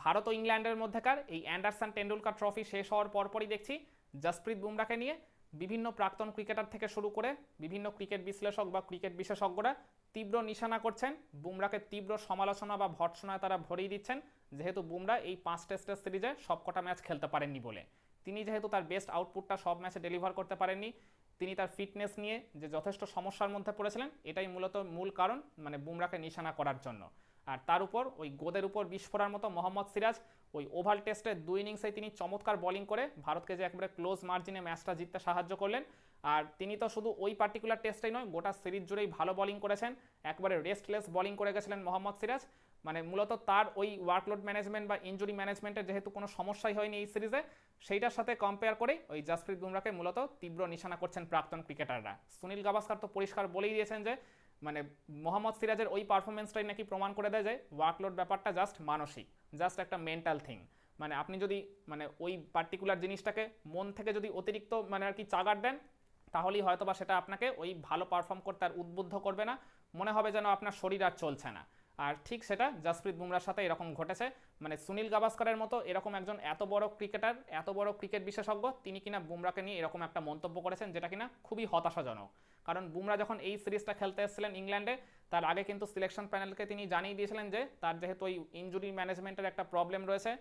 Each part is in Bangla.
ভারত ও ইংল্যান্ডের মধ্যেকার এই অ্যান্ডারসন টেন্ডুলকার ট্রফি শেষ হওয়ার পরপরই দেখছি জসপ্রীত বুমরাকে নিয়ে বিভিন্ন প্রাক্তন ক্রিকেটার থেকে শুরু করে বিভিন্ন ক্রিকেট বিশ্লেষক বা ক্রিকেট বিশেষজ্ঞরা তীব্র নিশানা করছেন। বুমরাকে তীব্র সমালোচনা বা ভর্ৎসনায় তারা ভরিয়ে দিচ্ছেন। যেহেতু বুমরা এই পাঁচ টেস্টের সিরিজে সবকটা ম্যাচ খেলতে পারেননি বলে। তিনি যেহেতু তার বেস্ট আউটপুটটা সব ম্যাচে ডেলিভার করতে পারেননি, তিনি তার ফিটনেস নিয়ে যে যথেষ্ট সমস্যার মধ্যে পড়েছিলেন, এটাই মূলত মূল কারণ মানে বুমরাকে নিশানা করার জন্য। আর তার উপর, ওই গোদের উপর বিস্ফোরার মতো মোহাম্মদ সিরাজ, ওই ওভাল টেস্টে দুই ইনিংসে তিনি চমৎকার বোলিং করে ভারতকে যে একবারে ক্লোজ মার্জিনে ম্যাচটা জিততে সাহায্য করলেন। আর তিনি তো শুধু ওই পার্টিকুলার টেস্টেই নয়, গোটা সিরিজ জুড়েই ভালো বোলিং করেছেন। একবারে রেস্টলেস বোলিং করে গেছিলেন মোহাম্মদ সিরাজ। মানে মূলত তার ওই ওয়ার্কলোড ম্যানেজমেন্ট বা ইঞ্জুরি ম্যানেজমেন্টের যেহেতু কোনো সমস্যাই হয়নি এই সিরিজে সেইটার সাথে কম্পেয়ার করেই ওই জাসপ্রীত বুমরাকে মূলত তীব্র নিশানা করছেন প্রাক্তন ক্রিকেটাররা সুনীল গাভাস্কার তো পরিষ্কার বলেই দিয়েছেন যে মানে মোহাম্মদ সিরাজের ওই পারফরমেন্সটাই নাকি প্রমাণ করে দেয় যে ওয়ার্কলোড ব্যাপারটা জাস্ট মানসিক জাস্ট একটা মেন্টাল থিং মানে আপনি যদি মানে ওই পার্টিকুলার জিনিসটাকে মন থেকে যদি অতিরিক্ত মানে আর কি চাগার দেন, তাহলেই হয়তো বা সেটা আপনাকে ওই ভালো পারফর্ম করতে আর উদ্বুদ্ধ করবে না। মনে হবে যেন আপনার শরীর আর চলছে না। আর ঠিক সেটা জাসপ্রীত বুমরার সাথে এরকম ঘটেছে। মানে সুনীল গাভাস্কারের মতো এরকম একজন এত বড় ক্রিকেটার এত বড় ক্রিকেট বিশেষজ্ঞ, তিনি কিনা বুমরাকে নিয়ে এরকম একটা মন্তব্য করেছেন, যেটা কিনা খুবই হতাশাজনক। কারণ বুমরা যখন এই সিরিজটা খেলতে এসেছিলেন ইংল্যান্ডে, তার আগে কিন্তু সিলেকশন প্যানেলকে তিনি জানিয়ে দিয়েছিলেন যে তার যেহেতু ওই ইঞ্জুরি ম্যানেজমেন্টের একটা প্রবলেম রয়েছে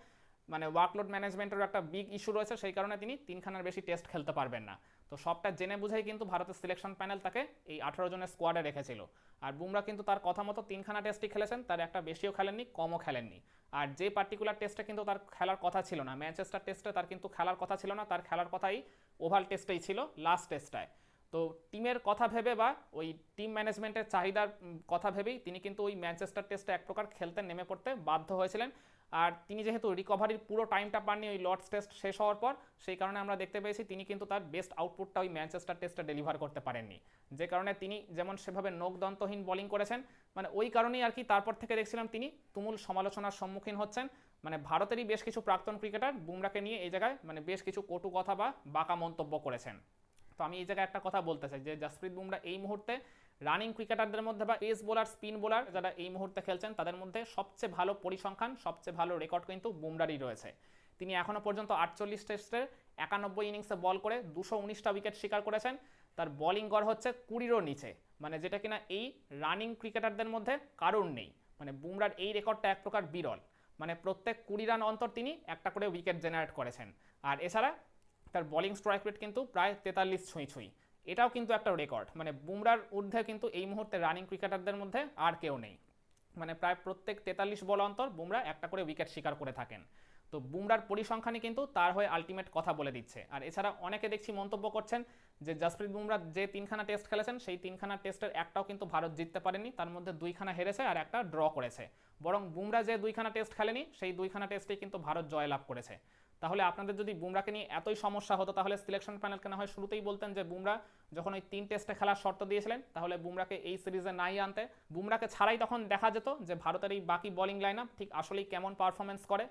মানে ওয়ার্কলোড ম্যানেজমেন্টের একটা বিগ ইস্যু রয়েছে, সেই কারণে তিনি তিনখানার বেশি টেস্ট খেলতে পারবেন না। তো সবটা জেনে বুঝেই কিন্তু ভারতের সিলেকশন প্যানেল তাকে এই আঠারো জনের স্কোয়াডে রেখেছিল। আর বুমরা কিন্তু তার কথা মতো তিনখানা টেস্টই খেলেছেন, তার একটা বেশিও খেলেননি, কমও খেলেননি। আর যে পার্টিকুলার টেস্টে কিন্তু তার খেলার কথা ছিল না ম্যানচেস্টার টেস্টে তার কিন্তু খেলার কথা ছিল না, তার খেলার কথাই ওভাল টেস্টেই ছিল লাস্ট টেস্টটায় তো টিমের কথা ভেবে বা ওই টিম ম্যানেজমেন্টের চাহিদার কথা ভেবেই তিনি কিন্তু ওই ম্যানচেস্টার টেস্টে এক প্রকার খেলতে নেমে পড়তে বাধ্য হয়েছিলেন। আর তিনি যেহেতু রিকভারির পুরো টাইমটা পাননি, ওই লর্ডস টেস্ট শেষ হওয়ার পর, সেই কারণে আমরা দেখতে পেয়েছি তিনি কিন্তু তার বেস্ট আউটপুটটা ওই ম্যানচেস্টার টেস্টে ডেলিভার করতে পারেননি। যে কারণে তিনি যেমন সেভাবে নোকদন্তহীন বোলিং করেছেন মানে ওই কারণেই আর কি তারপর থেকে দেখছিলাম তিনি তুমুল সমালোচনার সম্মুখীন হচ্ছেন। মানে ভারতেরই বেশ কিছু প্রাক্তন ক্রিকেটার বুমরাকে নিয়ে এই জায়গায় মানে বেশ কিছু কটু কথা বা বাঁকা মন্তব্য করেছেন। তো আমি এই জায়গায় একটা কথা বলতে চাই যে জাসপ্রীত বুমরা এই মুহূর্তে রানিং ক্রিকেটারদের মধ্যে বা পেস বোলার স্পিন বোলার যারা এই মুহূর্তে খেলছেন, তাদের মধ্যে সবচেয়ে ভালো পরিসংখ্যান, সবচেয়ে ভালো রেকর্ড কিন্তু বুমরারই রয়েছে। তিনি এখনও পর্যন্ত আটচল্লিশ টেস্টের একানব্বই ইনিংসে বল করে দুশো উনিশটা উইকেট শিকার করেছেন। তার বোলিং গড় হচ্ছে কুড়িরও নিচে। মানে যেটা কিনা এই রানিং ক্রিকেটারদের মধ্যে কারণ নেই। মানে বুমরার এই রেকর্ডটা এক প্রকার বিরল। মানে প্রত্যেক কুড়ি রান অন্তর তিনি একটা করে উইকেট জেনারেট করেছেন। আর এছাড়া তার বোলিং স্ট্রাইক রেট কিন্তু প্রায় তেতাল্লিশ ছুঁই ছুঁই। এটাও কিন্তু একটা রেকর্ড মানে বুমরার ঊর্ধ্বে কিন্তু এই মুহূর্তে রানিং ক্রিকেটারদের মধ্যে আর কেউ নেই। মানে প্রায় প্রত্যেক তেতাল্লিশ বল অন্তর বুমরা একটা করে উইকেট শিকার করে থাকেন। তো বুমরার পরিসংখ্যানই কিন্তু তার হয়ে আলটিমেট কথা বলে দিচ্ছে। আর এছাড়া অনেকে দেখছি মন্তব্য করছেন যে জাসপ্রীত বুমরা যে তিনখানা টেস্ট খেলেছেন, সেই তিনখানা টেস্টের একটাও কিন্তু ভারত জিততে পারেনি। তার মধ্যে দুইখানা হেরেছে আর একটা ড্র করেছে। বরং বুমরা যে দুইখানা টেস্ট খেলেনি, সেই দুইখানা টেস্টেই কিন্তু ভারত জয়লাভ করেছে। তাহলে আপনাদের যদি বুমরাকে নিয়ে এতই সমস্যা হতো, তাহলে সিলেকশন প্যানেলকে না হয় শুরুতেই বলতেন যে বুমরা যখন ওই তিন টেস্টে খেলার শর্ত দিয়েছিলেন, তাহলে বুমরাকে এই সিরিজে নাই আনতে। বুমরাকে ছাড়াই তখন দেখা যেত যে, ভারতের এই বাকি বোলিং লাইন আপ ঠিক আসলেই কেমন পারফরমেন্স করে।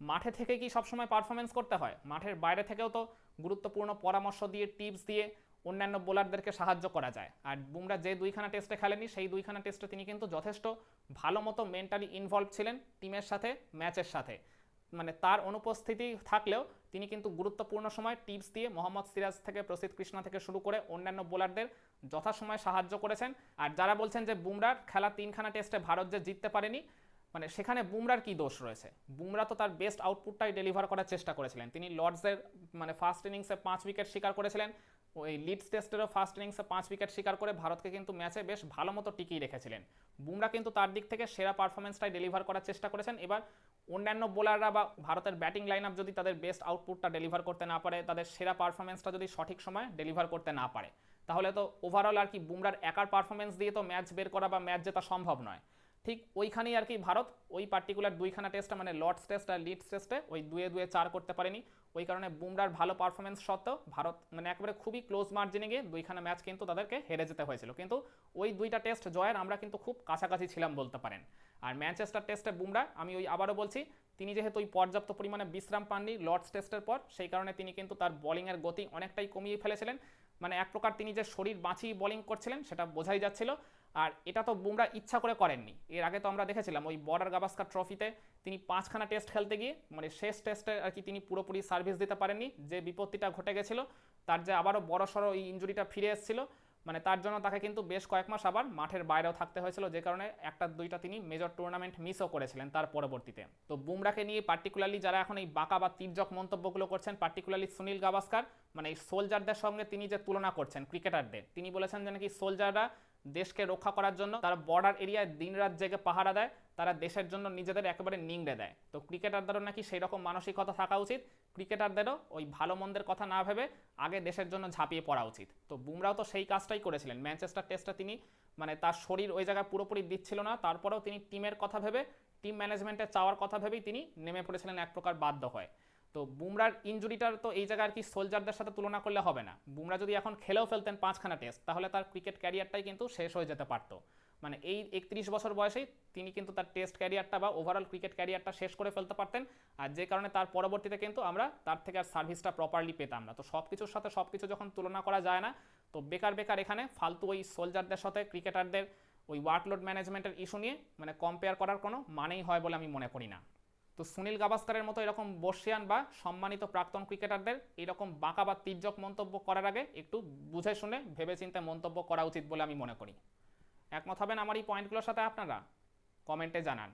মাঠে থেকে কি সবসময় পারফরমেন্স করতে হয়? মাঠের বাইরে থেকেও তো গুরুত্বপূর্ণ পরামর্শ দিয়ে টিপস দিয়ে অন্যান্য বোলারদেরকে সাহায্য করা যায়। আর বুমরা যে দুইখানা টেস্টে খেলেনি, সেই দুইখানা টেস্টে তিনি কিন্তু যথেষ্ট ভালো মতো মেন্টালি ইনভলভ ছিলেন টিমের সাথে ম্যাচের সাথে। মানে তার অনুপস্থিতি থাকলেও তিনি কিন্তু গুরুত্বপূর্ণ সময় টিপস দিয়ে মোহাম্মদ সিরাজ থেকে, প্রসিদ্ধ কৃষ্ণা থেকে শুরু করে অন্যান্য বোলারদের যথাসময়ে সাহায্য করেছেন। আর যারা বলছেন যে বুমরার খেলা তিনখানা টেস্টে ভারত যে জিততে পারেনি মানে সেখানে বুমরার কি দোষ রয়েছে? বুমরা তো তার বেস্ট আউটপুটটাই ডেলিভার করার চেষ্টা করেছিলেন। তিনি লর্ডসের মানে ফার্স্ট ইনিংসে পাঁচ উইকেট শিকার করেছিলেন। ওই লিডস টেস্টেরও ফার্স্ট ইনিংসে পাঁচ উইকেট শিকার করে ভারতকে কিন্তু ম্যাচে বেশ ভালো মতো টিকিয়ে রেখেছিলেন। বুমরা কিন্তু তার দিক থেকে সেরা পারফরমেন্সটাই ডেলিভার করার চেষ্টা করেছেন। এবার অন্যান্য বোলাররা বা ভারতের ব্যাটিং লাইন যদি তাদের বেস্ট আউটপুটটা ডেলিভার করতে না পারে, তাদের সেরা পারফরমেন্সটা যদি সঠিক সময় ডেলিভার করতে না পারে, তাহলে তো ওভারঅল আর কি বুমরার একার পারফরমেন্স দিয়ে তো ম্যাচ বের করা বা ম্যাচ জেতা সম্ভব নয়। ঠিক ওইখানেই আর কি ভারত, ওই পার্টিকুলার দুইখানা টেস্টে মানে লর্ডস টেস্ট আর লিডস টেস্টে ওই দুয়ে দুয়ে চার করতে পারেনি। ওই কারণে বুমরার ভালো পারফরমেন্স সত্ত্বেও ভারত মানে একেবারে খুবই ক্লোজ মার্জিনে গিয়ে দুইখানা ম্যাচ কিন্তু তাদেরকে হেরে যেতে হয়েছিল। কিন্তু ওই দুইটা টেস্ট জয়ের আমরা কিন্তু খুব কাছাকাছি ছিলাম বলতে পারেন। আর ম্যানচেস্টার টেস্টে বুমরা, আমি ওই আবারও বলছি, তিনি যেহেতু ওই পর্যাপ্ত পরিমাণে বিশ্রাম পাননি লর্ডস টেস্টের পর, সেই কারণে তিনি কিন্তু তার বোলিংয়ের গতি অনেকটাই কমিয়ে ফেলেছিলেন। মানে এক প্রকার তিনি যে শরীর বাঁচিয়ে বোলিং করছিলেন, সেটা বোঝাই যাচ্ছিল। আর এটা তো বুমরা ইচ্ছা করে করেননি। এর আগে তো আমরা দেখেছিলাম ওই বর্ডার গাভাস্কার ট্রফিতে তিনি পাঁচখানা টেস্ট খেলতে গিয়ে মানে শেষ টেস্টে আর কি তিনি পুরোপুরি সার্ভিস দিতে পারেননি। যে বিপত্তিটা ঘটে গেছিল, তার যে আবারও বড় সড়ো এই ইঞ্জুরিটা ফিরে এসেছিল মানে তার জন্য তাকে কিন্তু বেশ কয়েক মাস আবার মাঠের বাইরেও থাকতে হয়েছিল, যে কারণে একটা দুইটা তিনি মেজর টুর্নামেন্ট মিসও করেছিলেন তার পরবর্তীতে। তো বুমরাকে নিয়ে পার্টিকুলারলি যারা এখন এই বাঁকা বা তির্যক মন্তব্যগুলো করছেন পার্টিকুলারলি সুনীল গাভাস্কার মানে এই সোলজারদের সঙ্গে তিনি যে তুলনা করছেন ক্রিকেটারদের তিনি বলেছেন যে নাকি সোলজাররা দেশকে রক্ষা করার জন্য, তারা বর্ডার এরিয়ায় দিনরাত জেগে পাহারা দেয়, তারা দেশের জন্য নিজেদের একেবারে নিংড়ে দেয়। তো ক্রিকেটারদেরও নাকি সেই রকম মানসিকতা থাকা উচিত। ক্রিকেটারদেরও ওই ভালো মন্দের কথা না ভেবে আগে দেশের জন্য ঝাঁপিয়ে পড়া উচিত। তো বুমরাও তো সেই কাজটাই করেছিলেন। ম্যানচেস্টার টেস্টে তিনি মানে তার শরীর ওই জায়গায় পুরোপুরি দিচ্ছিল না। তারপরেও তিনি টিমের কথা ভেবে টিম ম্যানেজমেন্টে চাওয়ার কথা ভেবেই তিনি নেমে পড়েছিলেন এক প্রকার বাধ্য হয়। তো বুমরার ইঞ্জুরিটার তো এই জায়গায় আর কি সোলজারদের সাথে তুলনা করলে হবে না। বুমরা যদি এখন খেলেও ফেলতেন পাঁচখানা টেস্ট তাহলে তার ক্রিকেট ক্যারিয়ারটাই কিন্তু শেষ হয়ে যেতে পারতো। মানে এই একত্রিশ বছর বয়সেই তিনি কিন্তু তার টেস্ট ক্যারিয়ারটা বা ওভারঅল ক্রিকেট ক্যারিয়ারটা শেষ করে ফেলতে পারতেন। আর যে কারণে তার পরবর্তীতে কিন্তু আমরা তার থেকে আর সার্ভিসটা প্রপারলি পেতাম না। তো সব কিছুর সাথে সব কিছু যখন তুলনা করা যায় না, তো বেকার বেকার এখানে ফালতু ওই সোলজারদের সাথে ক্রিকেটারদের ওই ওয়ার্কলোড ম্যানেজমেন্টের ইস্যু নিয়ে মানে কম্পেয়ার করার কোনো মানেই হয় বলে আমি মনে করি না। তো সুনীল গাভাস্কারের মতো এরকম বর্ষিয়ান বা সম্মানিত প্রাক্তন ক্রিকেটারদের এরকম বাঁকা বা তির্যক মন্তব্য করার আগে একটু বুঝে শুনে ভেবেচিন্তে মন্তব্য করা উচিত বলে আমি মনে করি। একমত হবেন আমার এই পয়েন্টগুলোর সাথে আপনারা? কমেন্টে জানান।